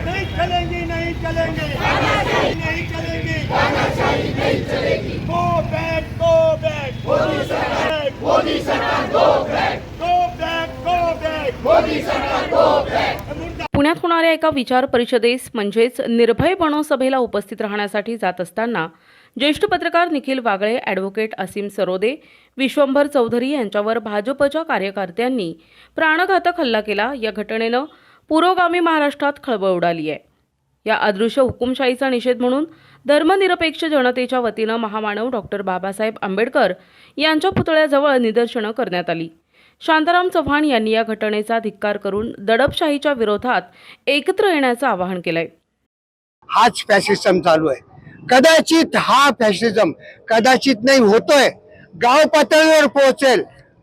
नहीं नहीं नहीं go back go back Modi सरकार मोदी सरकार go back go back go back Modi सरकार गो बैक पुण्यात होणाऱ्या एका विचार परिषदेस म्हणजेच निर्भय बनो सभेला उपस्थित राहण्यासाठी जात असताना ज्येष्ठ पत्रकार निखिल वागळे ॲडव्होकेट असीम सरोदे विश्वंभर चौधरी यांच्यावर भाजपच्या कार्यकर्त्यांनी प्राणघातक हल्ला केला. या घटनेनं पुरोगामी महाराष्ट्रात खळबळ उडाली आहे. या अदृश्य हुकुमशाहीचा निषेध म्हणून धर्मनिरपेक्ष जनतेच्या वतीनं महामानव डॉक्टर बाबासाहेब आंबेडकर यांच्या पुतळ्याजवळ निदर्शनं करण्यात आली. शांताराम चव्हाण यांनी या घटनेचा धिक्कार करून दडपशाहीच्या विरोधात एकत्र येण्याचं आवाहन केलंय. हाच फॅसिझम चालू आहे. कदाचित हा फॅशिझम कदाचित नाही होतोय. गाव पातळीवर पोहोचेल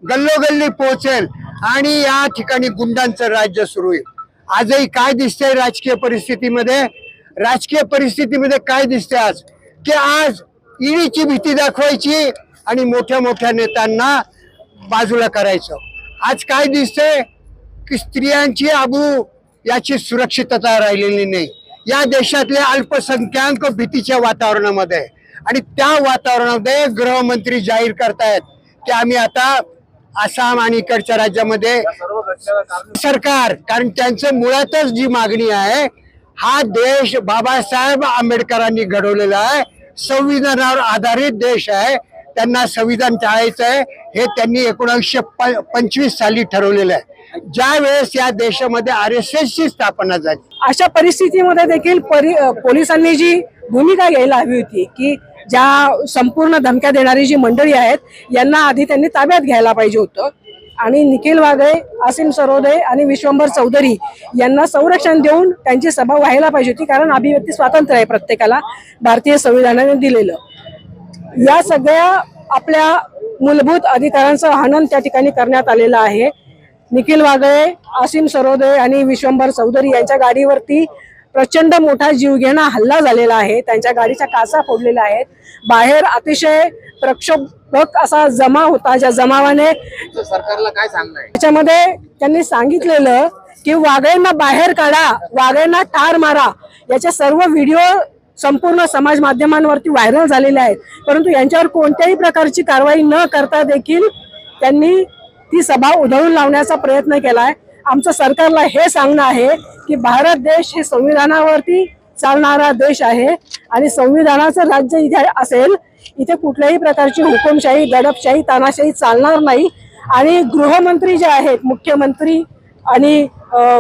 गल्लोगल्ली पोहोचेल आणि या ठिकाणी गुंडांचं राज्य सुरू होईल. आजही काय दिसतंय राजकीय परिस्थितीमध्ये? राजकीय परिस्थितीमध्ये काय दिसतंय आज? की आज ईडीची भीती दाखवायची आणि मोठ्या मोठ्या नेत्यांना बाजूला करायचं. आज काय दिसतंय? की स्त्रियांची आबू याची सुरक्षितता राहिलेली नाही. या देशातले अल्पसंख्याक भीतीच्या वातावरणामध्ये. आणि त्या वातावरणामध्ये गृहमंत्री जाहीर करतायत की आम्ही आता आसाम आणि इकडच्या राज्यामध्ये सरकार कारण त्यांचं मुळातच जी मागणी आहे हा देश बाबासाहेब आंबेडकरांनी घडवलेला आहे. संविधानावर आधारित देश आहे. त्यांना संविधान टाळायचं आहे हे त्यांनी एकोणीसशे पंचवीस साली ठरवलेलं आहे. ज्या वेळेस या देशामध्ये आर एस एस ची स्थापना झाली अशा परिस्थितीमध्ये देखील परि पोलिसांनी जी भूमिका घ्यायला हवी होती की ज्या संपूर्ण धमक्या देणारी जी मंडळी आहेत यांना आधी त्यांनी ताब्यात घ्यायला पाहिजे होतं. आणि निखिल वागळे असीम सरोदय आणि विश्वंभर चौधरी यांना संरक्षण देऊन त्यांची सभा व्हायला पाहिजे होती कारण अभिव्यक्ती स्वातंत्र्य आहे प्रत्येकाला भारतीय संविधानाने दिलेलं. या सगळ्या आपल्या मूलभूत अधिकारांचं हनन त्या ठिकाणी करण्यात आलेलं आहे. निखिल वागळे असीम सरोदे आणि विश्वंभर चौधरी यांच्या गाडीवरती प्रचंड मोठा जीवघेणा हल्ला झालेला आहे. त्यांच्या गाडीच्या काचा फोडलेल्या आहेत. बाहेर अतिशय प्रक्षोभक असा जमा होता ज्या जमावाने सरकारला काय सांगणं आहे? त्याच्यामध्ये त्यांनी सांगितलेलं की वागळेंना बाहेर काढा वागळेंना ठार मारा. याचे सर्व व्हिडिओ संपूर्ण समाज माध्यमांवरती व्हायरल झालेले आहेत. परंतु यांच्यावर कोणत्याही प्रकारची कारवाई न करता देखील त्यांनी ती सभा उधळून लावण्याचा प्रयत्न केलाय. आमचं सरकारला हे सांगणं आहे की भारत देश हे संविधानावरती चालणारा देश आहे आणि संविधानाचं राज्य इथे असेल इथे कुठल्याही प्रकारची हुकुमशाही दडपशाही तानाशाही चालणार नाही. आणि गृहमंत्री जे आहेत मुख्यमंत्री आणि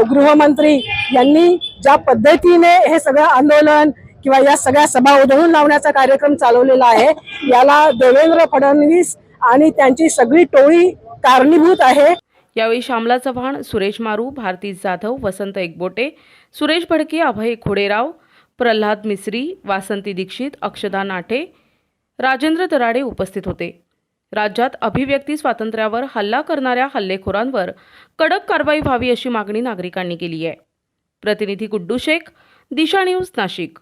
गृहमंत्री यांनी ज्या पद्धतीने हे सगळं आंदोलन किंवा या सगळ्या सभा उधळून लावण्याचा कार्यक्रम चालवलेला आहे याला देवेंद्र फडणवीस आणि त्यांची सगळी टोळी कारणीभूत आहे. यावेळी श्यामला चव्हाण सुरेश मारू भारती जाधव वसंत एकबोटे सुरेश भडके अभय खोडेराव प्रल्हाद मिसरी वासंती दीक्षित अक्षदा नाठे राजेंद्र दराडे उपस्थित होते. राज्यात अभिव्यक्ती स्वातंत्र्यावर हल्ला करणाऱ्या हल्लेखोरांवर कडक कारवाई व्हावी अशी मागणी नागरिकांनी केली आहे. प्रतिनिधी गुड्डू शेख दिशा न्यूज नाशिक.